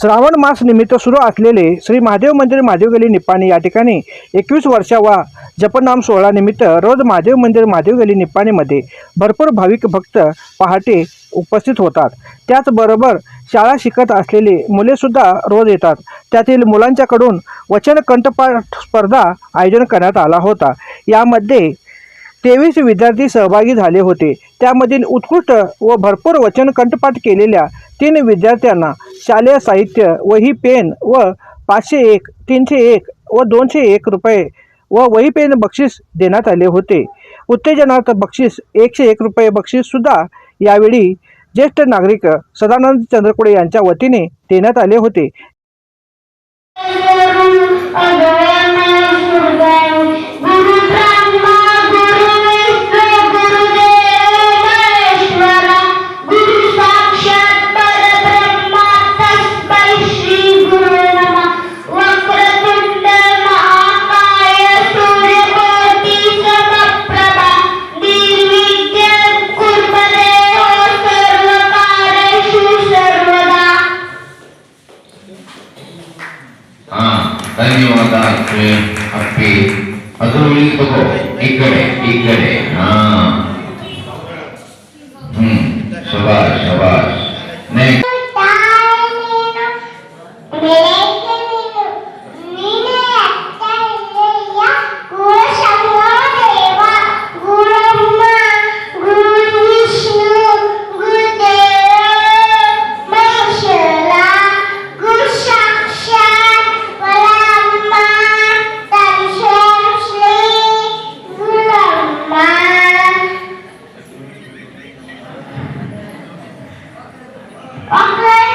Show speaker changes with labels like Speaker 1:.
Speaker 1: श्रावण मास निमित्त सुरू असलेले श्री महादेव मंदिर महादेव गली निप्पाणी या ठिकाणी एकवीस वर्षावा जपनाम सोहळा निमित्त रोज महादेव मंदिर महादेव गली निप्पाणीमध्ये भरपूर भाविक भक्त पहाटे उपस्थित होतात. त्याचबरोबर शाळा शिकत असलेली मुलेसुद्धा रोज येतात. त्यातील मुलांच्याकडून वचन कंठपाठ स्पर्धा आयोजन करण्यात आला होता. यामध्ये तेवीस विद्यार्थी सहभागी झाले होते. त्यामधील उत्कृष्ट व भरपूर वचन कंठपाठ केलेल्या तीन विद्यार्थ्यांना शालेय साहित्य वही पेन व पाचशे एक तीनशे एक व दोनशे एक रुपये व वही पेन बक्षीस देण्यात आले होते. उत्तेजनार्थ बक्षीस एकशे एक रुपये बक्षीससुद्धा यावेळी ज्येष्ठ नागरिक सदानंद चंद्रकुडे यांच्या वतीने देण्यात आले होते.
Speaker 2: हा धन्यवादाचे आपले अजून बघो इकडे इकडे हा हम्म शबाश शबाश
Speaker 3: 啊